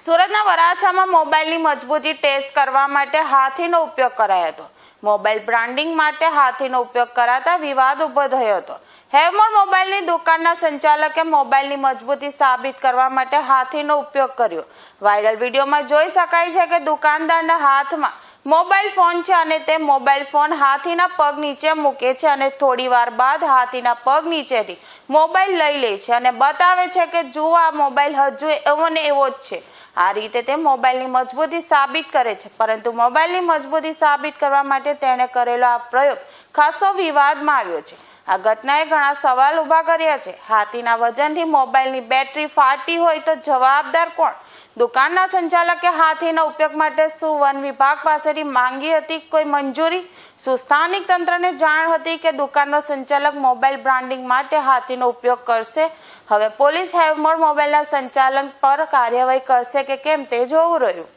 અમદાવાદના વરાછામાં મોબાઈલની મજબૂતી ટેસ્ટ કરવા માટે હાથીનો ઉપયોગ કરાયો હતો. મોબાઈલ બ્રાન્ડિંગ માટે હાથીનો ઉપયોગ કરાતા વિવાદ ઊભો થયો હતો. હેવમોર મોબાઈલની દુકાનના સંચાલકે મોબાઈલની મજબૂતી સાબિત કરવા માટે હાથીનો ઉપયોગ કર્યો. વાયરલ વિડીયોમાં જોઈ શકાય છે કે દુકાનદારના હાથમાં મોબાઈલ ફોન છે અને તે મોબાઈલ ફોન હાથીના પગ નીચે મૂકે છે અને થોડી વાર બાદ હાથીના પગ નીચેથી મોબાઈલ લઈ લે છે અને બતાવે છે કે જુઓ, આ મોબાઈલ હજુ એવો ને એવો જ છે. આ રીતે તે મોબાઈલની મજબૂતી સાબિત કરે છે. પરંતુ મોબાઈલની મજબૂતી સાબિત કરવા માટે તેણે કરેલો આ પ્રયોગ ખાસો વિવાદમાં આવ્યો છે. આ ઘટનાએ ઘણા સવાલ ઊભા કર્યા છે. હાથીના વજનથી મોબાઈલની બેટરી ફાટી હોય તો જવાબદાર કોણ? દુકાનના સંચાલકે હાથીના ઉપયોગ માટે શું વન વિભાગ પાસેથી માંગી હતી કોઈ મંજૂરી? શું સ્થાનિક તંત્રને જાણ હતી કે દુકાનનો સંચાલક મોબાઈલ બ્રાન્ડિંગ માટે હાથીનો ઉપયોગ કરશે? હવે પોલીસ હેવમોર મોબાઈલના સંચાલન પર કાર્યવાહી કરશે કે કેમ તે જોવું રહ્યું?